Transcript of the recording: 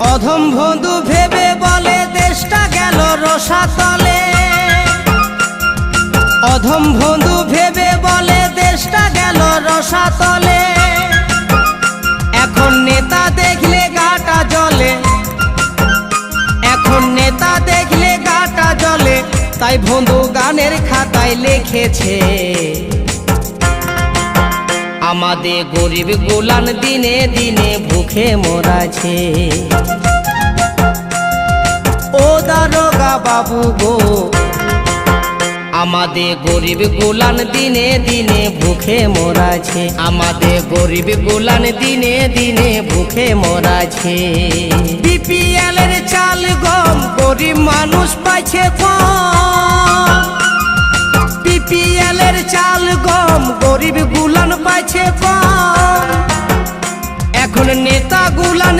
অধম বন্ধু ভেবে বলে, দেশটা গেল রসাতলে। অধম বন্ধু ভেবে বলে, দেশটা গেল রসাতলে। এখন নেতা দেখলে গাটা জ্বলে। এখন নেতা দেখলে গাটা জ্বলে। তাই বন্ধু গানের খাতায় লিখেছে। আমাদের গরিব গোলান দিনে দিনে ভুখে মরাছে। ও দারোগা বাবু গো, আমাদের গরিব গোলান দিনে দিনে ভুখে মরাছে। আমাদের গরিব গোলান দিনে দিনে ভুখে মরাছে। বিপিএল এর চাল গম গরিব মানুষ পাইছে কম। বিপিএল এর চাল গম এখন নেতা গুলান